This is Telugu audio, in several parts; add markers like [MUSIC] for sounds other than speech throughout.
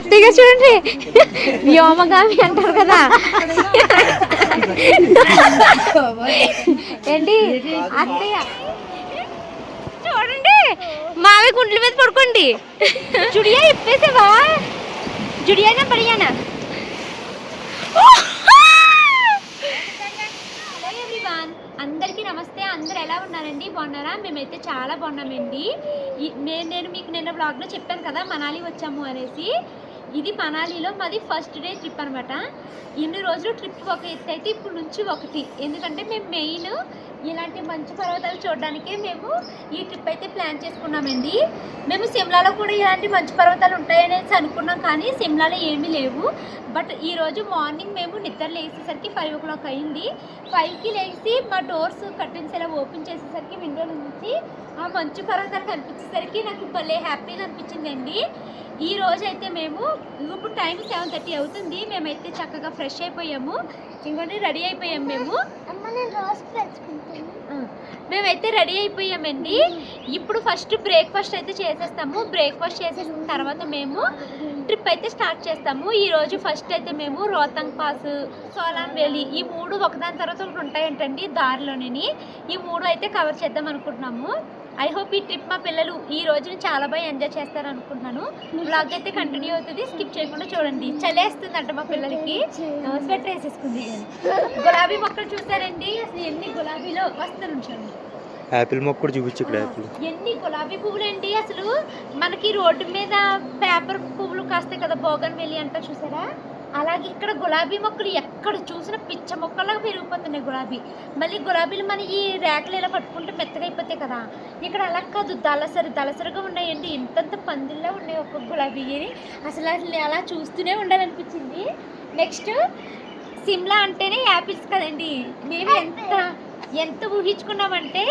అత్తయ్య చూడండి. వ్యోమగామి అంటారు కదా. ఏంటి? అత్తయ్య. చూడండి. మావి గుండ్ల మీద పడుకోండి. జుడియా ఇప్పేసావా? జుడియానా పడియానా అందరికీ నమస్తే. అందరు ఎలా ఉన్నారండి? బాగున్నారా? మేమైతే చాలా బాగున్నామండి. నేను నేను మీకు నిన్న బ్లాగ్లో చెప్పాను కదా మనాలి వచ్చాము అనేసి. ఇది మనాలిలో మాది ఫస్ట్ డే ట్రిప్ అనమాట ఇన్ని రోజులు ట్రిప్ ఒక ఎత్తు అయితే ఇప్పుడు నుంచి ఒకటి. ఎందుకంటే మేము మెయిన్ ఇలాంటి మంచు పర్వతాలు చూడడానికే మేము ఈ ట్రిప్ అయితే ప్లాన్ చేసుకున్నామండి. మేము సిమ్లాలో కూడా ఇలాంటి మంచు పర్వతాలు ఉంటాయనేసి అనుకున్నాం కానీ సిమ్లాలో ఏమీ లేవు. బట్ ఈరోజు మార్నింగ్ మేము నిద్ర లేచేసరికి ఫైవ్ ఓ క్లాక్ అయింది ఫైవ్కి లేచి మా డోర్స్ కర్టెన్స్ ఇలా ఓపెన్ చేసేసరికి విండో నుంచి ఆ మంచు పర్వతాలు కనిపించేసరికి నాకు భలే హ్యాపీగా అనిపించిందండి. ఈ రోజు అయితే మేము ఇప్పుడు టైం సెవెన్ థర్టీ అవుతుంది. మేమైతే చక్కగా ఫ్రెష్ అయిపోయాము. ఇంకోటి రెడీ అయిపోయాము మేము. మేమైతే రెడీ అయిపోయామండి. ఇప్పుడు ఫస్ట్ బ్రేక్ఫాస్ట్ అయితే చేసేస్తాము. బ్రేక్ఫాస్ట్ చేసేసిన తర్వాత మేము ట్రిప్ అయితే స్టార్ట్ చేస్తాము. ఈ రోజు ఫస్ట్ అయితే మేము రోహతంగ్ పాస్ సోలాన్ వ్యాలీ ఈ మూడు ఒకదాని తర్వాత ఒకటి ఉంటాయంటండి దారిలోని ఈ మూడు అయితే కవర్ చేద్దాం అనుకుంటున్నాము. ఐ హోప్ ఈ ట్రిప్ మా పిల్లలు ఈ రోజుని చాలా బాగా ఎంజాయ్ చేస్తారు అనుకుంటున్నాను బ్లాగ్ అయితే కంటిన్యూ అవుతుంది. స్కిప్ చేయకుండా చూడండి. చలేస్తుందంట మా పిల్లలకి. స్వెటర్ వేసేసుకుంది. గులాబీ మొక్కలు చూసారండి? అసలు ఎన్ని గులాబీలో వస్తారు యాపిల్ మొక్క కూడా చూపించు ఇక్కడ యాపిల్ ఎన్ని గులాబీ పువ్వులు అండి అసలు? మనకి రోడ్డు మీద పేపర్ పువ్వులు కాస్తాయి కదా బోగన్ వెళ్ళి అంట చూసారా? అలాగే ఇక్కడ గులాబీ మొక్కలు ఎక్కడ చూసినా పిచ్చ మొక్కలాగా పెరిగిపోతున్నాయి గులాబీ. మళ్ళీ గులాబీలు మన ఈ రేకలు ఇలా పట్టుకుంటే మెత్తగా అయిపోతాయి కదా. ఇక్కడ అలా కాదు దళసరి దళసరిగా ఉన్నాయండి. ఇంతంత పందిల్లా ఉన్నాయి ఒక్కొక్క గులాబీ అసలు అసలు అలా చూస్తూనే ఉండాలనిపించింది. నెక్స్ట్ సిమ్లా అంటేనే యాపిల్స్ కదండి. మేము ఎంత ఎంత ఊహించుకున్నామంటే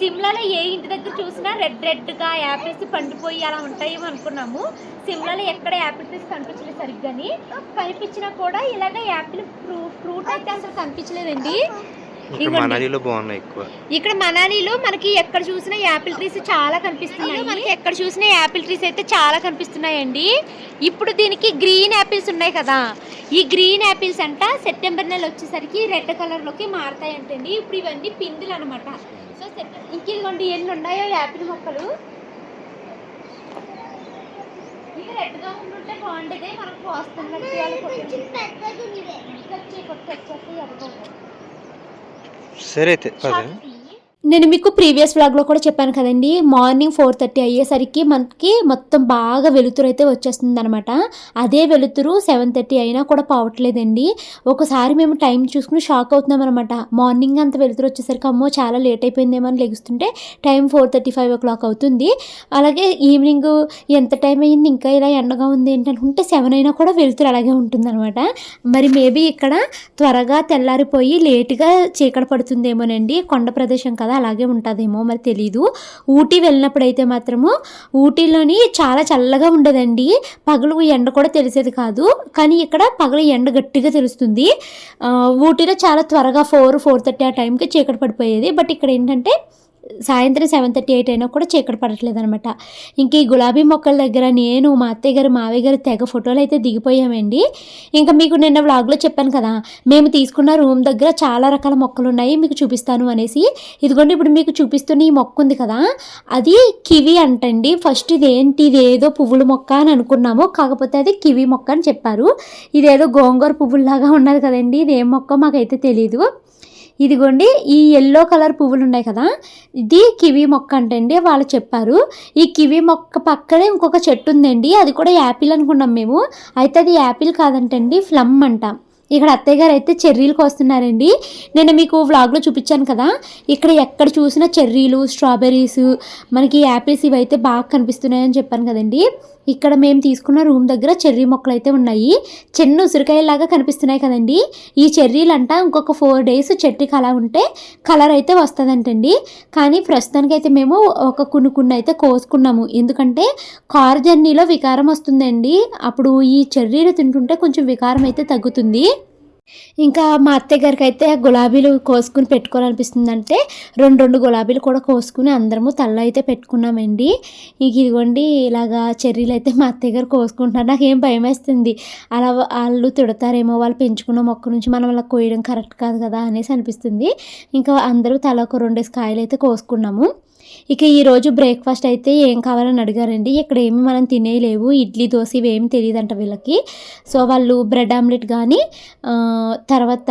సిమ్లాలో ఏ ఇంటి దగ్గర చూసినా రెడ్ రెడ్గా యాపిల్స్ పండిపోయి అలా ఉంటాయేమో అనుకున్నాము. సిమ్లాలో ఎక్కడ యాపిల్ ట్రీస్ కనిపించలేదు సరిగ్గాని. కనిపించినా కూడా ఇలాగ యాపిల్ ఫ్రూ ఫ్రూట్ అయితే అసలు కనిపించలేదండి. ఇక్కడ. మనాలిలో బాగున్నాయి ఎక్కువ. ఇక్కడ మనాలిలో మనకి ఎక్కడ చూసినా యాపిల్ ట్రీస్ చాలా కనిపిస్తున్నాయి. మనకి ఎక్కడ చూసినా యాపిల్ ట్రీస్ అయితే చాలా కనిపిస్తున్నాయండి. ఇప్పుడు దీనికి గ్రీన్ యాపిల్స్ ఉన్నాయి కదా. ఈ గ్రీన్ యాపిల్స్ అంట సెప్టెంబర్ నెల వచ్చేసరికి రెడ్ కలర్లోకి మారుతాయంటండి. ఇప్పుడు ఇవన్నీ పిందులు అనమాట సో ఇంకెళ్ళండి ఎన్ని ఉన్నాయో యాపిల్ మొక్కలు? ఇవి రెడ్గా బాగుండేది. మనకు పెద్దగా ఉంది వచ్చి కొట్టి వచ్చేసి ఎర్రగొంగ. సరే అయితే పద నేను మీకు ప్రీవియస్ వ్లాగ్లో కూడా చెప్పాను కదండి మార్నింగ్ ఫోర్ థర్టీ అయ్యేసరికి మనకి మొత్తం బాగా వెలుతురు అయితే వచ్చేస్తుంది అనమాట అదే వెలుతురు సెవెన్ థర్టీ అయినా కూడా పోవట్లేదండి. ఒకసారి మేము టైం చూసుకుని షాక్ అవుతున్నాం అనమాట మార్నింగ్ అంత వెలుతురు వచ్చేసరికి అమ్మో చాలా లేట్ అయిపోయిందేమో అని లెగుస్తుంటే time four thirty five o'clock అవుతుంది. అలాగే ఈవినింగ్ ఎంత టైం అయ్యింది ఇంకా ఇలా ఎండగా ఉంది ఏంటనుకుంటే సెవెన్ అయినా కూడా వెలుతురు అలాగే ఉంటుందన్నమాట. మరి మేబీ ఇక్కడ త్వరగా తెల్లారిపోయి లేటుగా చీకట పడుతుందేమోనండి కొండ ప్రదేశం కదా అలాగే ఉంటుందేమో మరి తెలీదు. ఊటీ వెళ్ళినప్పుడైతే మాత్రము ఊటీలోని చాలా చల్లగా ఉండదండి. పగలు ఎండ కూడా తెలిసేది కాదు. కానీ ఇక్కడ పగలు ఎండ గట్టిగా తెలుస్తుంది. ఊటీలో చాలా త్వరగా ఫోర్ ఫోర్ థర్టీ ఆ టైంకి చీకటి పడిపోయేది. బట్ ఇక్కడ ఏంటంటే సాయంత్రం సెవెన్ థర్టీ ఎయిట్ అయినా కూడా చీకటి పడట్లేదు అనమాట ఇంక ఈ గులాబీ మొక్కల దగ్గర నేను మా అత్తయ్య గారు మావయ్య గారు తెగ ఫోటోలు అయితే దిగిపోయామండి. ఇంకా మీకు నిన్న వ్లాగ్లో చెప్పాను కదా మేము తీసుకున్న రూమ్ దగ్గర చాలా రకాల మొక్కలు ఉన్నాయి మీకు చూపిస్తాను అనేసి. ఇదిగోండి ఇప్పుడు మీకు చూపిస్తున్న ఈ మొక్క ఉంది కదా అది కివి అంటండి. ఫస్ట్ ఇది ఏంటి ఇది ఏదో పువ్వుల మొక్క అని అనుకున్నాము కాకపోతే అది కివి మొక్క అని చెప్పారు. ఇదేదో గోంగూర పువ్వుల్లాగా ఉన్నది కదండి ఇది ఏం మొక్క మాకైతే తెలీదు. ఇదిగోండి ఈ ఎల్లో కలర్ పువ్వులు ఉన్నాయి కదా ఇది కివి మొక్క అంటండి వాళ్ళు చెప్పారు. ఈ కివి మొక్క పక్కనే ఇంకొక చెట్టు ఉందండి అది కూడా యాపిల్ అనుకున్నాం మేము. అయితే అది యాపిల్ కాదంటండి ఫ్లమ్ అంట. ఇక్కడ అత్తయ్య గారు అయితే చెర్రీలు కోస్తున్నారండి నేను మీకు వ్లాగ్లో చూపించాను కదా. ఇక్కడ ఎక్కడ చూసినా చెర్రీలు స్ట్రాబెర్రీస్ మనకి యాపిల్స్ ఇవి అయితే బాగా కనిపిస్తున్నాయని చెప్పాను కదండి. ఇక్కడ మేము తీసుకున్న రూమ్ దగ్గర చెర్రీ మొక్కలు అయితే ఉన్నాయి. చిన్న ఉసిరికాయలాగా కనిపిస్తున్నాయి కదండి. ఈ చెర్రీలు అంట ఇంకొక ఫోర్ డేస్ చెట్టుకి అలా ఉంటే కలర్ అయితే వస్తుందంటండి. కానీ ప్రస్తుతానికి అయితే మేము ఒక కొన్ని కొన్ని అయితే కోసుకున్నాము. ఎందుకంటే కార్ జర్నీలో వికారం వస్తుందండి. అప్పుడు ఈ చెర్రీలు తింటుంటే కొంచెం వికారం అయితే తగ్గుతుంది. ఇంకా మా అత్తయ్య గారికి అయితే గులాబీలు కోసుకుని పెట్టుకోవాలనిపిస్తుంది అంటే రెండు రెండు గులాబీలు కూడా కోసుకుని అందరము తల్ల అయితే పెట్టుకున్నామండి. ఇంక ఇదిగోండి ఇలాగా చెర్రీలు అయితే మా అత్తయ్య గారు కోసుకుంటున్నారు. నాకు ఏం భయం వేస్తుంది అలా వాళ్ళు తిడతారేమో వాళ్ళు పెంచుకున్న మొక్క నుంచి మనం అలా కోయడం కరెక్ట్ కాదు కదా అనేసి అనిపిస్తుంది. ఇంకా అందరూ తల ఒక రెండేసి కాయలు అయితే కోసుకున్నాము. ఇక ఈరోజు బ్రేక్ఫాస్ట్ అయితే ఏం కావాలని అడిగారండి. ఇక్కడ ఏమి మనం తినేయలేవు. ఇడ్లీ దోశ ఇవి తెలియదంట వీళ్ళకి. సో వాళ్ళు బ్రెడ్ ఆమ్లెట్ కానీ తర్వాత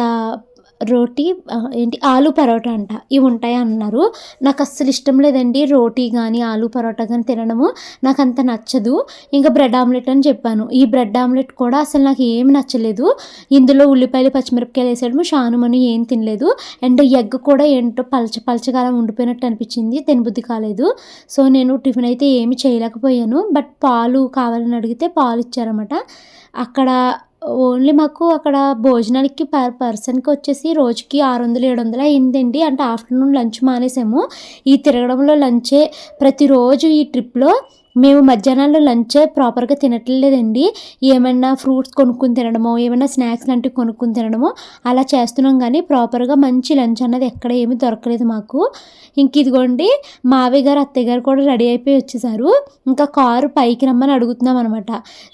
రోటీ ఏంటి ఆలు పరోటా అంట. ఇవి ఉంటాయి అన్నారు. నాకు అస్సలు ఇష్టం లేదండి రోటీ కానీ ఆలు పరోటా కానీ తినడము. నాకు అంత నచ్చదు. ఇంకా బ్రెడ్ ఆమ్లెట్ అని చెప్పాను. ఈ బ్రెడ్ ఆమ్లెట్ కూడా అసలు నాకు ఏమి నచ్చలేదు. ఇందులో ఉల్లిపాయలు పచ్చిమిరపకాయలు వేసేయడము. షానుమని ఏం తినలేదు. అండ్ ఎగ్ కూడా ఏంటో పలచ పలచగాలం ఉండిపోయినట్టు అనిపించింది. తినబుద్ధి కాలేదు. సో నేను టిఫిన్ అయితే ఏమి చేయలేకపోయాను. బట్ పాలు కావాలని అడిగితే పాలు ఇచ్చారన్నమాట. అక్కడ ఓన్లీ మాకు అక్కడ భోజనానికి పర్ పర్సన్కి వచ్చేసి రోజుకి ఆరు వందలు ఏడు వందలు అయిందండి. అంటే ఆఫ్టర్నూన్ లంచ్ మానేసాము. ఈ తిరగడంలో లంచే ప్రతిరోజు ఈ ట్రిప్లో మేము మధ్యాహ్నంలో లంచ్ ప్రాపర్గా తినట్లేదండి. ఏమైనా ఫ్రూట్స్ కొనుక్కుని తినడమో ఏమైనా స్నాక్స్ లాంటివి కొనుక్కుని తినడమో అలా చేస్తున్నాం కానీ ప్రాపర్గా మంచి లంచ్ అన్నది ఎక్కడ ఏమీ దొరకలేదు మాకు. ఇంక ఇదిగోండి మావయ్య గారు అత్తయ్య గారు కూడా రెడీ అయిపోయి వచ్చేసారు. ఇంకా కారు పైకి రమ్మని అడుగుతున్నాం అనమాట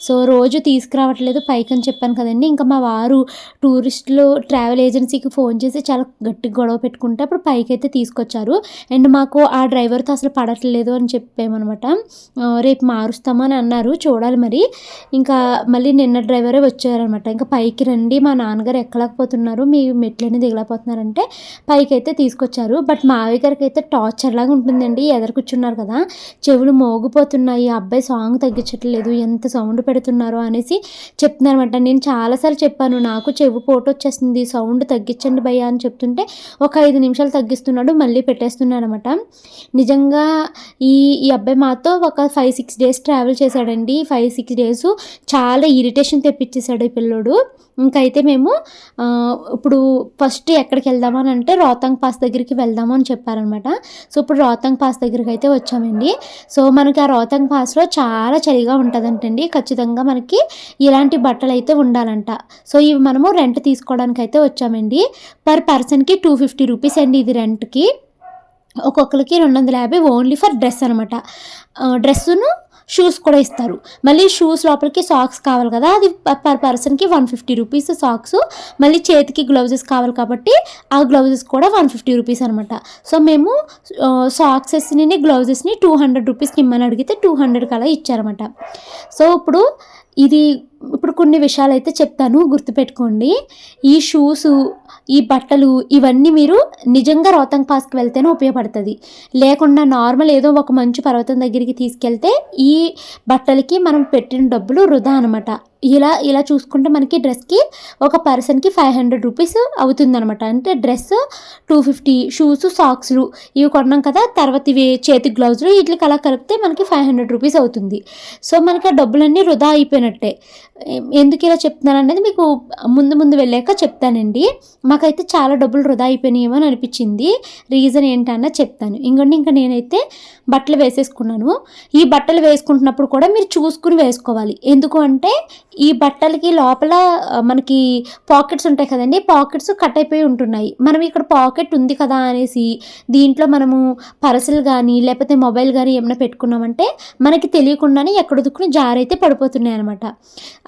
సో రోజు తీసుకురావట్లేదు పైకి అని చెప్పాను కదండి. ఇంకా మా వారు టూరిస్టులు ట్రావెల్ ఏజెన్సీకి ఫోన్ చేసి చాలా గట్టిగా గొడవ పెట్టుకుంటే అప్పుడు పైకి అయితే తీసుకొచ్చారు. అండ్ మాకు ఆ డ్రైవర్తో అసలు పడట్లేదు అని చెప్పామన్నమాట. రేపు మారుస్తామని అన్నారు. చూడాలి మరి. ఇంకా మళ్ళీ నిన్న డ్రైవరే వచ్చారనమాట ఇంకా పైకి రండి మా నాన్నగారు ఎక్కలేకపోతున్నారు మీ మెట్లని దిగలేకపోతున్నారంటే పైకి అయితే తీసుకొచ్చారు. బట్ మావి గారికి అయితే టార్చర్ లాగా ఉంటుందండి. ఎదురు కూర్చున్నారు కదా. చెవులు మోగిపోతున్నాయి. అబ్బాయి సాంగ్ తగ్గించట్లేదు. ఎంత సౌండ్ పెడుతున్నారో అనేసి చెప్తున్నారనమాట నేను చాలాసార్లు చెప్పాను నాకు చెవు పోటు వచ్చేస్తుంది సౌండ్ తగ్గించండి భయ్యా అని చెప్తుంటే ఒక ఐదు నిమిషాలు తగ్గిస్తున్నాడు మళ్ళీ పెట్టేస్తున్నాడు అనమాట నిజంగా ఈ ఈ అబ్బాయి మాతో ఒక five five six days travel చేశాడండి. ఫైవ్ సిక్స్ డేస్ చాలా ఇరిటేషన్ తెప్పించేశాడు ఈ పిల్లోడు. ఇంకైతే మేము ఇప్పుడు ఫస్ట్ ఎక్కడికి వెళ్దామని అంటే రోతాంగ్ పాస్ దగ్గరికి వెళ్దామని చెప్పారనమాట. సో ఇప్పుడు రోతంగ్ పాస్ దగ్గరికి అయితే వచ్చామండి. సో మనకి ఆ రోతంగ్ పాస్లో చాలా చలిగా ఉంటుందంటండి. ఖచ్చితంగా మనకి ఇలాంటి బట్టలు అయితే ఉండాలంట. సో ఇవి మనము రెంట్ తీసుకోవడానికి అయితే వచ్చామండి పర్ పర్సన్కి టూ ఫిఫ్టీ రూపీస్ అండి ఇది రెంట్కి ఒక్కొక్కరికి రెండు వందల యాభై ఓన్లీ ఫర్ డ్రెస్ అనమాట. డ్రెస్సును షూస్ కూడా ఇస్తారు. మళ్ళీ షూస్ లోపలికి సాక్స్ కావాలి కదా అది పర్ పర్సన్కి వన్ ఫిఫ్టీ రూపీస్ సాక్స్. మళ్ళీ చేతికి గ్లౌజెస్ కావాలి కాబట్టి ఆ గ్లౌజెస్ కూడా వన్ ఫిఫ్టీ రూపీస్ అనమాట. సో మేము సాక్సెస్ని గ్లౌజెస్ని టూ హండ్రెడ్ రూపీస్కి ఇమ్మని అడిగితే టూ హండ్రెడ్కి అలా ఇచ్చారన్నమాట. సో ఇప్పుడు ఇది ఇప్పుడు కొన్ని విషయాలు అయితే చెప్తాను గుర్తుపెట్టుకోండి. ఈ షూస్ ఈ బట్టలు ఇవన్నీ మీరు నిజంగా రోతంగ్ పాస్కి వెళ్తేనే ఉపయోగపడుతుంది. లేకుండా నార్మల్ ఏదో ఒక మంచు పర్వతం దగ్గరికి తీసుకెళ్తే ఈ బట్టలకి మనం పెట్టిన డబ్బులు వృధా అనమాట ఇలా ఇలా చూసుకుంటే మనకి డ్రెస్కి ఒక పర్సన్కి ఫైవ్ హండ్రెడ్ రూపీస్ అవుతుందనమాట అంటే డ్రెస్ టూ ఫిఫ్టీ షూస్ సాక్స్లు ఇవి కొన్నాం కదా తర్వాత ఇవి చేతి గ్లౌజులు వీటికి అలా కలిపితే మనకి ఫైవ్ హండ్రెడ్ రూపీస్ అవుతుంది. సో మనకి ఆ డబ్బులన్నీ వృధా అయిపోయినట్టే. ఎందుకు ఇలా చెప్తున్నాను అనేది మీకు ముందు ముందు వెళ్ళాక చెప్తానండి. మాకైతే చాలా డబ్బులు వృధా అయిపోయినాయేమో అని అనిపించింది. రీజన్ ఏంటన్నా చెప్తాను. ఇంకొండి ఇంకా నేనైతే బట్టలు వేసేసుకున్నాను. ఈ బట్టలు వేసుకుంటున్నప్పుడు కూడా మీరు చూసుకుని వేసుకోవాలి. ఎందుకు అంటే ఈ బట్టలకి లోపల మనకి పాకెట్స్ ఉంటాయి కదండి పాకెట్స్ కట్ అయిపోయి ఉంటున్నాయి. మనం ఇక్కడ పాకెట్ ఉంది కదా అనేసి దీంట్లో మనము పర్సులు కానీ లేకపోతే మొబైల్ కానీ ఏమైనా పెట్టుకున్నామంటే మనకి తెలియకుండానే ఎక్కడ దుక్కుని జారైతే పడిపోతున్నాయి అనమాట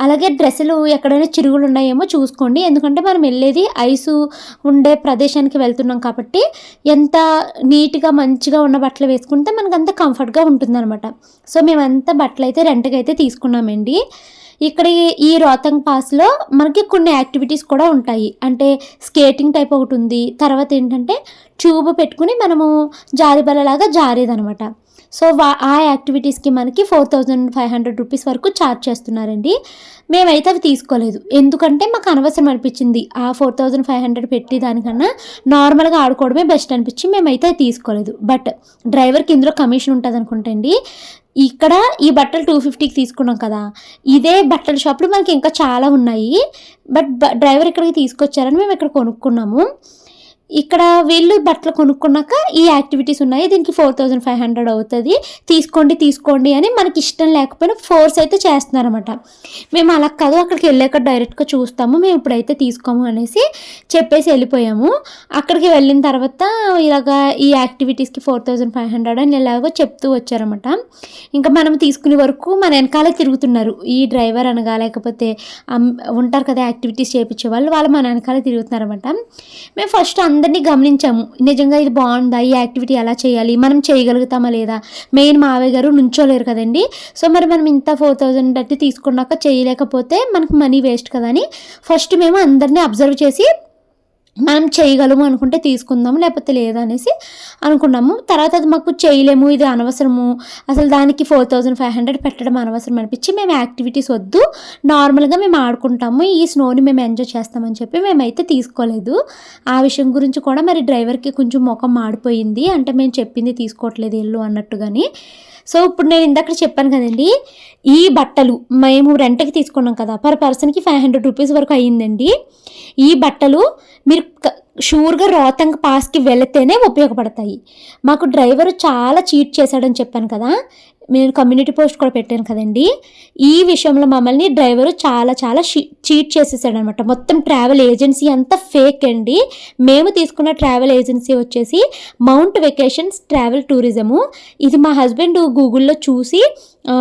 అలాగే డ్రెస్సులు ఎక్కడైనా చిరుగులు ఉన్నాయేమో చూసుకోండి. ఎందుకంటే మనం వెళ్ళేది ఐసు ఉండే ప్రదేశానికి వెళ్తున్నాం కాబట్టి ఎంత నీట్గా మంచిగా ఉన్న బట్టలు వేసుకుంటే మనకు అంత కంఫర్ట్గా ఉంటుందన్నమాట. సో మేమంతా బట్టలు అయితే రెంట్కి అయితే తీసుకున్నామండి. ఇక్కడ ఈ- ఈ రోతంగ్ పాస్లో మనకి కొన్ని యాక్టివిటీస్ కూడా ఉంటాయి. అంటే స్కేటింగ్ టైప్ ఒకటి ఉంది. తర్వాత ఏంటంటే ట్యూబ్ పెట్టుకుని మనము జారిబల్లలాగా జారేదనమాట. సో వా ఆ యాక్టివిటీస్కి మనకి four thousand five hundred rupees వరకు ఛార్జ్ చేస్తున్నారండి. మేమైతే అవి తీసుకోలేదు. ఎందుకంటే మాకు అనవసరం అనిపించింది. ఆ ఫోర్ థౌజండ్ ఫైవ్ హండ్రెడ్ పెట్టి దానికన్నా నార్మల్గా ఆడుకోవడమే బెస్ట్ అనిపించి మేమైతే తీసుకోలేదు. బట్ డ్రైవర్కి ఇందులో కమిషన్ ఉంటుంది అనుకుంటండి ఇక్కడ ఈ బట్టలు టూ ఫిఫ్టీకి తీసుకున్నాం కదా. ఇదే బట్టల షాపులు మనకి ఇంకా చాలా ఉన్నాయి. బట్ బ- డ్రైవర్ ఇక్కడికి తీసుకొచ్చారని మేము ఇక్కడ కొనుక్కున్నాము. ఇక్కడ వీళ్ళు బట్టలు కొనుక్కున్నాక ఈ యాక్టివిటీస్ ఉన్నాయి. దీనికి ఫోర్ థౌజండ్ ఫైవ్ హండ్రెడ్ అవుతుంది. తీసుకోండి తీసుకోండి అని మనకి ఇష్టం లేకపోయినా ఫోర్స్ అయితే చేస్తున్నారనమాట మేము అలా కాదు అక్కడికి వెళ్ళాక డైరెక్ట్గా చూస్తాము మేము ఇప్పుడైతే తీసుకోము అనేసి చెప్పేసి వెళ్ళిపోయాము. అక్కడికి వెళ్ళిన తర్వాత ఇలాగ ఈ యాక్టివిటీస్కి ఫోర్ థౌజండ్ ఫైవ్ హండ్రెడ్ అని ఇలాగో చెప్తూ వచ్చారనమాట ఇంకా మనం తీసుకునే వరకు మన వెనకాలే తిరుగుతున్నారు. ఈ డ్రైవర్ అనగా లేకపోతే అమ్- ఉంటారు కదా యాక్టివిటీస్ చేయించే వాళ్ళు వాళ్ళు మన వెనకాలే తిరుగుతున్నారనమాట మేము ఫస్ట్ అందరినీ గమనించాము. నిజంగా ఇది బాగుందా? ఈ యాక్టివిటీ ఎలా చేయాలి? మనం చేయగలుగుతామా లేదా? మెయిన్ మావయ్య గారు నుంచోలేరు కదండి. సో మరి మనం ఇంత ఫోర్ థౌజండ్ అయితే తీసుకున్నాక చేయలేకపోతే మనకు మనీ వేస్ట్ కదా అని ఫస్ట్ మేము అందరినీ అబ్జర్వ్ చేసి మనం చేయగలము అనుకుంటే తీసుకుందాము లేకపోతే లేదనేసి అనుకున్నాము. తర్వాత అది మాకు చేయలేము ఇది అనవసరము. అసలు దానికి ఫోర్ థౌజండ్ ఫైవ్ హండ్రెడ్ పెట్టడం అనవసరం అనిపించి మేము యాక్టివిటీస్ వద్దు. నార్మల్గా మేము ఆడుకుంటాము ఈ స్నోని మేము ఎంజాయ్ చేస్తామని చెప్పి మేమైతే తీసుకోలేదు. ఆ విషయం గురించి కూడా మరి డ్రైవర్కి కొంచెం ముఖం మాడిపోయింది. అంటే మేము చెప్పింది తీసుకోవట్లేదు ఇల్లు అన్నట్టుగాని. సో ఇప్పుడు నేను ఇందాక చెప్పాను కదండి ఈ బట్టలు మేము రెంట్కి తీసుకున్నాం కదా పర్ పర్సన్కి ఫైవ్ హండ్రెడ్ రూపీస్ వరకు అయ్యిందండి. ఈ బట్టలు మీరు షూర్గా రోతంగ్ పాస్కి వెళితేనే ఉపయోగపడతాయి. మాకు డ్రైవర్ చాలా చీట్ చేశాడని చెప్పాను కదా నేను కమ్యూనిటీ పోస్ట్ కూడా పెట్టాను కదండి. ఈ విషయంలో మమ్మల్ని డ్రైవరు చాలా చాలా చీట్ చేసేసాడు అనమాట మొత్తం ట్రావెల్ ఏజెన్సీ అంతా ఫేక్ అండి. మేము తీసుకున్న ట్రావెల్ ఏజెన్సీ వచ్చేసి మౌంట్ వెకేషన్స్ ట్రావెల్ టూరిజము ఇది మా హస్బెండ్ గూగుల్లో చూసి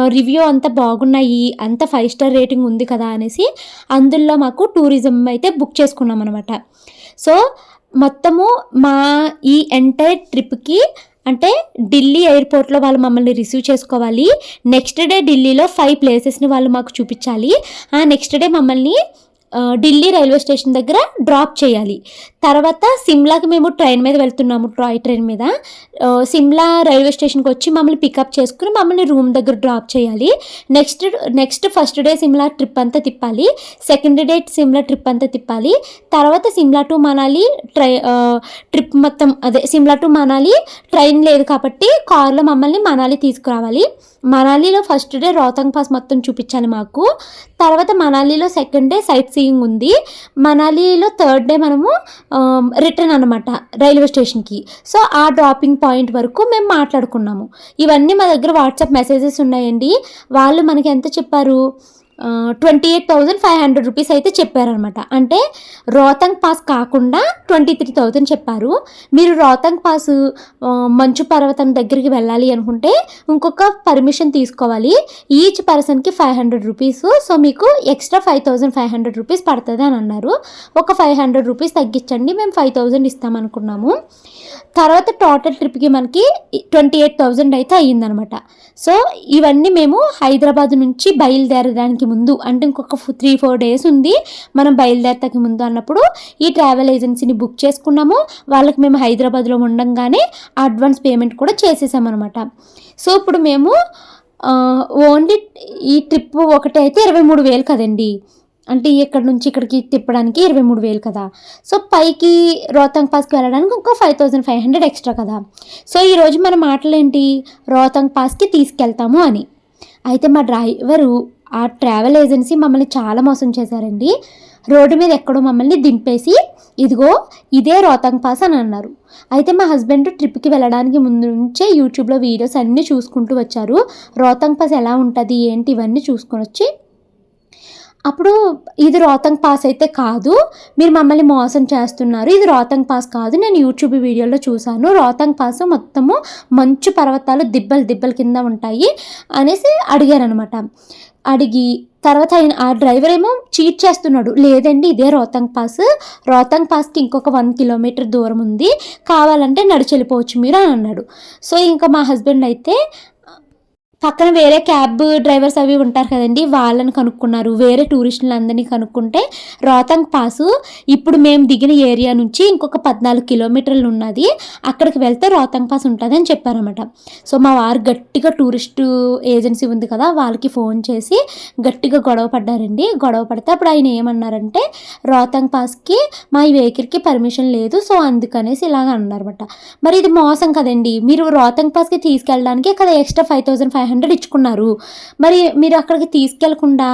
రివ్యూ అంతా బాగున్నాయి అంత ఫైవ్ స్టార్ రేటింగ్ ఉంది కదా అనేసి అందులో మాకు టూరిజం అయితే బుక్ చేసుకున్నాం అనమాట సో మొత్తము మా ఈ ఎంటైర్ ట్రిప్కి అంటే ఢిల్లీ ఎయిర్పోర్ట్లో వాళ్ళు మమ్మల్ని రిసీవ్ చేసుకోవాలి. నెక్స్ట్ డే ఢిల్లీలో ఫైవ్ ప్లేసెస్ని వాళ్ళు మాకు చూపించాలి. ఆ నెక్స్ట్ డే మమ్మల్ని ఢిల్లీ రైల్వే స్టేషన్ దగ్గర డ్రాప్ చేయాలి. తర్వాత సిమ్లాకి మేము ట్రైన్ మీద వెళ్తున్నాము టాయ్ ట్రైన్ మీద. సిమ్లా రైల్వే స్టేషన్కి వచ్చి మమ్మల్ని పికప్ చేసుకుని మమ్మల్ని రూమ్ దగ్గర డ్రాప్ చేయాలి. Next next first day Shimla trip అంతా తిప్పాలి. సెకండ్ డే సిమ్లా ట్రిప్ అంతా తిప్పాలి. తర్వాత Shimla to Manali try trip మొత్తం అదే సిమ్లా టు మనాలి ట్రైన్ లేదు కాబట్టి కార్లో మమ్మల్ని మనాలి తీసుకురావాలి. మనాలిలో ఫస్ట్ డే రోతంగ్ పాస్ మొత్తం చూపించాలి మాకు. తర్వాత మనాలిలో సెకండ్ డే సైట్ సీయింగ్ ఉంది. మనాలిలో థర్డ్ డే మనము రిటర్న్ అనమాట రైల్వే స్టేషన్కి. సో ఆ డ్రాపింగ్ పాయింట్ వరకు మేము మాట్లాడుకున్నాము. ఇవన్నీ మా దగ్గర వాట్సాప్ మెసేజెస్ ఉన్నాయండి. వాళ్ళు మనకి ఎంత చెప్పారు? Twenty eight thousand five hundred rupees అయితే చెప్పారనమాట అంటే రోతంగ్ పాస్ కాకుండా ట్వంటీ త్రీ థౌజండ్ చెప్పారు. మీరు రోతంగ్ పాస్ మంచు పర్వతం దగ్గరికి వెళ్ళాలి అనుకుంటే ఇంకొక పర్మిషన్ తీసుకోవాలి. ఈచ్ పర్సన్కి ఫైవ్ హండ్రెడ్ రూపీస్ సో మీకు extra five thousand five hundred rupees పడుతుంది అని అన్నారు. ఒక ఫైవ్ హండ్రెడ్ రూపీస్ తగ్గించండి మేము ఫైవ్ థౌజండ్ ఇస్తామనుకున్నాము తర్వాత టోటల్ ట్రిప్కి మనకి ట్వంటీ ఎయిట్ థౌజండ్ అయితే అయ్యిందనమాట. సో ఇవన్నీ మేము హైదరాబాద్ నుంచి బయలుదేరడానికి ముందు అంటే ఇంకొక త్రీ ఫోర్ డేస్ ఉంది మనం బయలుదేరతానికి ముందు అన్నప్పుడు ఈ ట్రావెల్ ఏజెన్సీని బుక్ చేసుకున్నాము. వాళ్ళకి మేము హైదరాబాద్లో ఉండంగానే అడ్వాన్స్ పేమెంట్ కూడా చేసేసామన్నమాట సో ఇప్పుడు మేము ఓన్లీ ఈ ట్రిప్ ఒకటి అయితే ఇరవై మూడు వేలు కదండి. అంటే ఇక్కడ నుంచి ఇక్కడికి తిప్పడానికి ఇరవై మూడు వేలు కదా. సో పైకి రోహతాంగ్ పాస్కి వెళ్ళడానికి ఇంకో five thousand five hundred extra కదా. సో ఈరోజు మన మాటలు ఏంటి పాస్కి తీసుకెళ్తాము అని. అయితే మా డ్రైవరు ఆ ట్రావెల్ ఏజెన్సీ మమ్మల్ని చాలా మోసం చేశారండి. రోడ్డు మీద ఎక్కడో మమ్మల్ని దింపేసి ఇదిగో ఇదే రోహతాంగ్ పాస్ అని అన్నారు. అయితే మా హస్బెండ్ ట్రిప్కి వెళ్ళడానికి ముందు నుంచే యూట్యూబ్లో వీడియోస్ అన్నీ చూసుకుంటూ వచ్చారు. రోహతాంగ్ పాస్ ఎలా ఉంటుంది? ఏంటి? ఇవన్నీ చూసుకొని వచ్చి అప్పుడు ఇది రోతంగ్ పాస్ అయితే కాదు మీరు మమ్మల్ని మోసం చేస్తున్నారు ఇది రోతంగ్ పాస్ కాదు నేను యూట్యూబ్ వీడియోలో చూశాను రోతంగ్ పాస్ మొత్తము మంచు పర్వతాలు దిబ్బలు దిబ్బల కింద ఉంటాయి అనేసి అడిగారనమాట అడిగి తర్వాత ఆయన ఆ డ్రైవర్ ఏమో చీట్ చేస్తున్నాడు లేదండి ఇదే రోతంగ్ పాస్ రోతంగ్ పాస్కి ఇంకొక వన్ కిలోమీటర్ దూరం ఉంది కావాలంటే నడిచి వెళ్ళిపోవచ్చు మీరు అని అన్నాడు. సో ఇంకా మా హస్బెండ్ అయితే పక్కన వేరే క్యాబ్ డ్రైవర్స్ అవి ఉంటారు కదండి వాళ్ళని కనుక్కున్నారు. వేరే టూరిస్టులు అందరినీ కనుక్కుంటే రోతంగ్ పాసు ఇప్పుడు మేము దిగిన ఏరియా నుంచి ఇంకొక పద్నాలుగు కిలోమీటర్లు ఉన్నది. అక్కడికి వెళ్తే రోతంగ్ పాస్ ఉంటుంది అని చెప్పారన్నమాట. సో మా వారు గట్టిగా టూరిస్ట్ ఏజెన్సీ ఉంది కదా వాళ్ళకి ఫోన్ చేసి గట్టిగా గొడవ పడ్డారండి. గొడవ పడితే అప్పుడు ఆయన ఏమన్నారంటే రోతంగ్ పాస్కి మా వెహికల్కి పర్మిషన్ లేదు సో అందుకనేసి ఇలాగ అన్నారన్నమాట. మరి ఇది మోసం కదండి. మీరు రోతంగ్ పాస్కి తీసుకెళ్ళడానికి కదా extra five thousand five hundred ఇచ్చుకున్నారు. మరి మీరు అక్కడికి తీసుకెళ్ళకుండా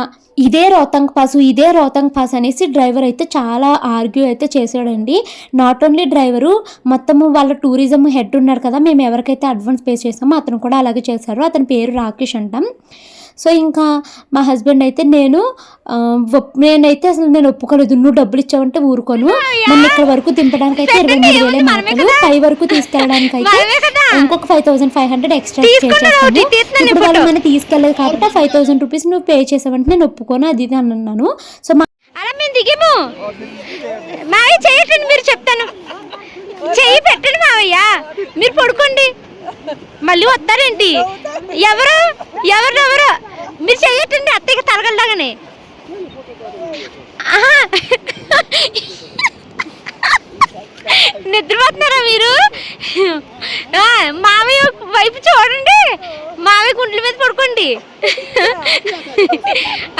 ఇదే రోతంగ్ పాస్ ఇదే రోతంగ్ పాస్ అనేసి డ్రైవర్ అయితే చాలా ఆర్గ్యూ అయితే చేశాడండి. నాట్ ఓన్లీ డ్రైవరు మొత్తము వాళ్ళ టూరిజం హెడ్ ఉన్నారు కదా మేము ఎవరికైతే అడ్వాన్స్ పే చేసామో అతను కూడా అలాగే చేశారు. అతని పేరు రాకేష్ అంటాం. సో ఇంకా మా హస్బెండ్ అయితే నేను నేనైతే అసలు నేను ఒప్పుకోలేదు. నువ్వు డబ్బులు ఇచ్చావంటే ఊరుకోను. నన్ను ఇక్కడ వరకు దింపడానికి అయితే ఇరవై మూడు వేలే మాటలు పై వరకు తీసుకెళ్ళడానికి అయితే ఇంకొక five thousand five hundred extra చేసేస్తాను ఇప్పుడు వాళ్ళు మన తీసుకెళ్ళలేదు కాబట్టి ఫైవ్ థౌసండ్ రూపీస్ నువ్వు పే చేసావంటే నేను ఒప్పుకోను అది ఇది అని అన్నాను. సో మా అలా మేము దిగేము. మావయ్య చేయటండి మీరు చెప్తాను. చెయ్యి పెట్టండి మావయ్య. మీరు పడుకోండి. మళ్ళీ వస్తారేంటి? ఎవరు? ఎవరినెవరు మీరు చెయ్యటండి అత్తయ్యకి తలగలలాగానే నిద్రపోతున్నారా మీరు? మామయ్య మావయ్య వైపు చూడండి. మావయ్య గుంట్ల మీద పడుకోండి.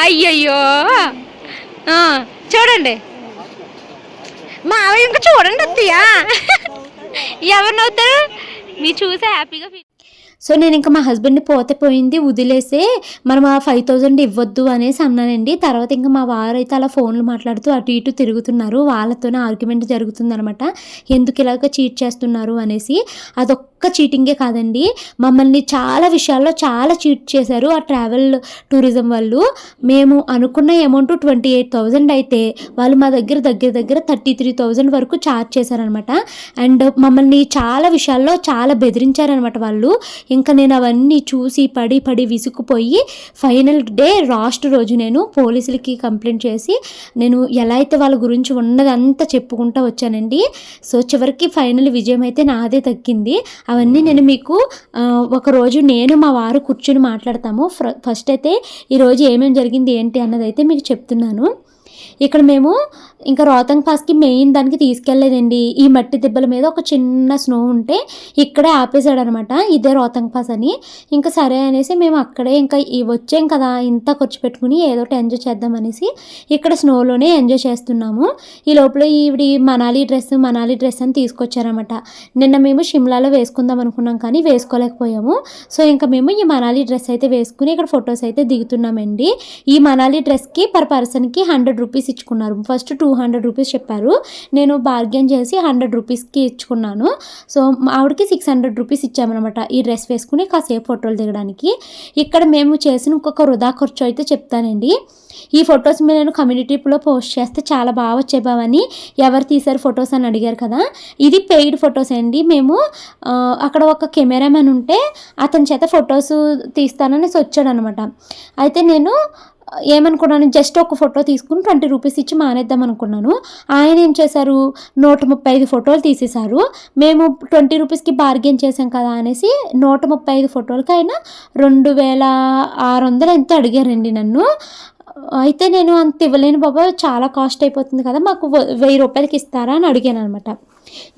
అయ్యయ్యో. చూడండి. మావయ్య ఇంకా చూడండి అత్తయ్య. ఎవరు నవ్వుతారు? మీరు చూసే హ్యాపీగా ఫీల్ సో నేను ఇంకా మా హస్బెండ్ పోతే పోయింది వదిలేసే మనం ఆ ఫైవ్ థౌజండ్ ఇవ్వద్దు అనేసి అన్నానండి. తర్వాత ఇంకా మా వారు అయితే అలా ఫోన్లు మాట్లాడుతూ అటు ఇటు తిరుగుతున్నారు. వాళ్ళతోనే ఆర్గ్యుమెంట్ జరుగుతుందనమాట ఎందుకు ఇలాగ చీట్ చేస్తున్నారు అనేసి. అదొక్క చీటింగే కాదండి. మమ్మల్ని చాలా విషయాల్లో చాలా చీట్ చేశారు ఆ ట్రావెల్ టూరిజం వాళ్ళు. మేము అనుకున్న అమౌంట్ ట్వంటీ ఎయిట్ థౌజండ్ అయితే వాళ్ళు మా దగ్గర దగ్గర దగ్గర థర్టీ త్రీ థౌజండ్ వరకు ఛార్జ్ చేశారనమాట అండ్ మమ్మల్ని చాలా విషయాల్లో చాలా బెదిరించారనమాట వాళ్ళు. ఇంకా నేను అవన్నీ చూసి పడి పడి విసుకుపోయి ఫైనల్ డే లాస్ట్ రోజు నేను పోలీసులకి కంప్లైంట్ చేసి నేను ఎలా అయితే వాళ్ళ గురించి ఉన్నదంతా చెప్పుకుంటూ వచ్చానండి. సో చివరికి ఫైనల్ విజయం అయితే నాదే తగ్గింది. అవన్నీ నేను మీకు ఒకరోజు ఒక రోజు నేను మా వారు కూర్చొని మాట్లాడతాము. ఫ్ర- ఫస్ట్ అయితే ఈరోజు ఏమేమి జరిగింది ఏంటి అన్నది అయితే మీకు చెప్తున్నాను. ఇక్కడ మేము ఇంకా రోహతంగ్ పాస్కి మెయిన్ దానికి తీసుకెళ్ళలేదండి. ఈ మట్టి దిబ్బల మీద ఒక చిన్న స్నో ఉంటే ఇక్కడే ఆపేశాడు అనమాట ఇదే రోహతంగ్ పాస్ అని. ఇంకా సరే అనేసి మేము అక్కడే ఇంకా వచ్చాం కదా ఇంత ఖర్చు పెట్టుకుని ఏదో ఒకటి ఎంజాయ్ చేద్దాం అనేసి ఇక్కడ స్నోలోనే ఎంజాయ్ చేస్తున్నాము. ఈ లోపల ఈవిడి మనాలి డ్రెస్ మనాలి డ్రెస్ అని తీసుకొచ్చారనమాట. నిన్న మేము షిమ్లాలో వేసుకుందాం అనుకున్నాం కానీ వేసుకోలేకపోయాము. సో ఇంకా మేము ఈ మనాలి డ్రెస్ అయితే వేసుకుని ఇక్కడ ఫొటోస్ అయితే దిగుతున్నామండి. ఈ మనాలి డ్రెస్కి పర్ పర్సన్కి హండ్రెడ్ రూపీస్ ఇచ్చుకున్నారు. ఫస్ట్ టూ హండ్రెడ్ రూపీస్ చెప్పారు. నేను బార్గెన్ చేసి హండ్రెడ్ రూపీస్కి ఇచ్చుకున్నాను. సో ఆవిడకి సిక్స్ హండ్రెడ్ రూపీస్ ఇచ్చామన్నమాట ఈ డ్రెస్ వేసుకుని కాసేపు ఫోటోలు దిగడానికి. ఇక్కడ మేము చేసిన ఇంకొక వృధా ఖర్చు అయితే చెప్తానండి. ఈ ఫొటోస్ మీద నేను కమ్యూనిటీలో పోస్ట్ చేస్తే చాలా బాగా వచ్చే బావని ఎవరు తీశారు ఫొటోస్ అని అడిగారు కదా. ఇది పెయిడ్ ఫొటోస్ అండి. మేము అక్కడ ఒక కెమెరామెన్ ఉంటే అతని చేత ఫొటోస్ తీస్తాననేసి వచ్చాడనమాట అయితే నేను ఏమనుకున్నాను? జస్ట్ ఒక ఫోటో తీసుకుని ట్వంటీ రూపీస్ ఇచ్చి మానేద్దాం అనుకున్నాను. ఆయన ఏం చేశారు? నూట ముప్పై ఐదు ఫోటోలు తీసేశారు. మేము ట్వంటీ రూపీస్కి బార్గెన్ చేసాం కదా అనేసి నూట ముప్పై ఐదు ఫోటోలకి ఆయన రెండు వేల ఆరు వందలు ఎంతో అడిగారండి నన్ను. అయితే నేను అంత ఇవ్వలేను బాబా చాలా కాస్ట్ అయిపోతుంది కదా మాకు వెయ్యి రూపాయలకి ఇస్తారా అని అడిగాను అనమాట